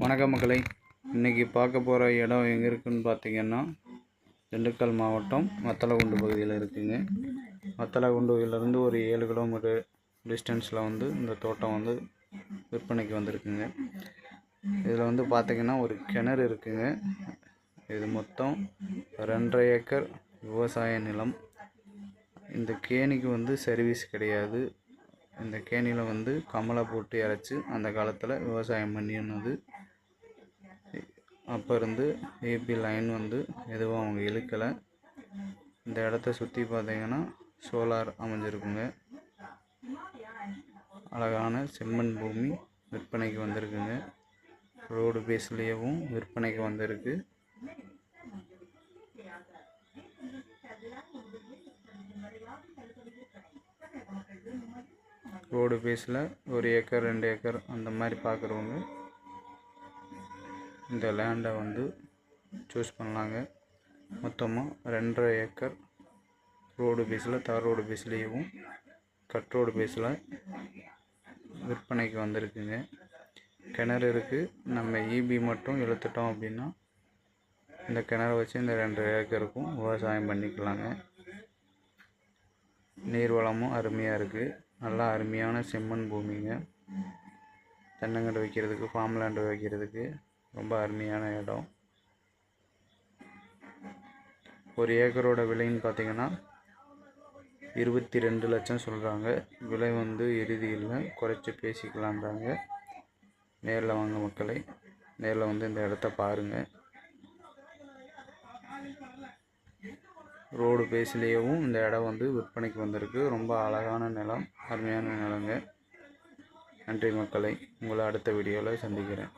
வணக்கம் மக்களை. இன்றைக்கி பார்க்க போகிற இடம் எங்கே இருக்குன்னு பார்த்தீங்கன்னா திண்டுக்கல் மாவட்டம் வத்தலகுண்டு பகுதியில் இருக்குங்க. வத்தலகுண்டுவிலேருந்து ஒரு ஏழு கிலோமீட்டர் டிஸ்டன்ஸில் வந்து இந்த தோட்டம் வந்து விற்பனைக்கு வந்திருக்குங்க. இதில் வந்து பார்த்திங்கன்னா ஒரு கிணறு இருக்குங்க. இது மொத்தம் ரெண்டரை ஏக்கர் விவசாய நிலம். இந்த கேணிக்கு வந்து சர்வீஸ் கிடையாது. இந்த கேணியில் வந்து கமலை போட்டு இறச்சி அந்த காலத்தில் விவசாயம் பண்ணினது அப்போ இருந்து ஏபி லைன் வந்து எதுவும் அவங்க இழுக்கலை. இந்த இடத்த சுற்றி பார்த்தீங்கன்னா சோலார் அமைஞ்சிருக்குங்க. அழகான செம்மண் பூமி விற்பனைக்கு வந்திருக்குங்க. ரோடு பேஸ்லேயும் விற்பனைக்கு வந்திருக்கு. ரோடு பேஸில் ஒரு ஏக்கர் ரெண்டு ஏக்கர் அந்த மாதிரி பார்க்குறவங்க இந்த லேண்டை வந்து சூஸ் பண்ணலாங்க. மொத்தமாக ரெண்டரை ஏக்கர் ரோடு பேஸில் தார் ரோடு பேஸ்லேயும் கட் ரோடு பேஸில் விற்பனைக்கு வந்திருக்குங்க. கிணறு இருக்குது நம்ம ஈபி மட்டும் இழுத்துட்டோம் அப்படின்னா இந்த கிணறு வச்சு இந்த ரெண்டரை ஏக்கருக்கும் விவசாயம் பண்ணிக்கலாங்க. நீர் வளமும் அருமையாக இருக்குது நல்லா அருமையான செம்மண் பூமிங்க. தென்னங்கன்று வைக்கிறதுக்கு ஃபார்ம் லேண்டு வைக்கிறதுக்கு ரொம்ப அருமையான இடம். ஒரு ஏக்கரோட விலைன்னு பார்த்தீங்கன்னா இருபத்தி ரெண்டு லட்சம் சொல்கிறாங்க விலை வந்து இறுதி இல்லை குறைச்சி பேசிக்கலான்றாங்க நேரில் வாங்க மக்களை நேரில் வந்து இந்த இடத்த பாருங்கள் ரோடு பேஸ்லேயும் இந்த இடம் வந்து விற்பனைக்கு வந்திருக்கு. ரொம்ப அழகான நிலம் அருமையான நிலங்க. நன்றி மக்களை உங்களை அடுத்த வீடியோவில் சந்திக்கிறேன்.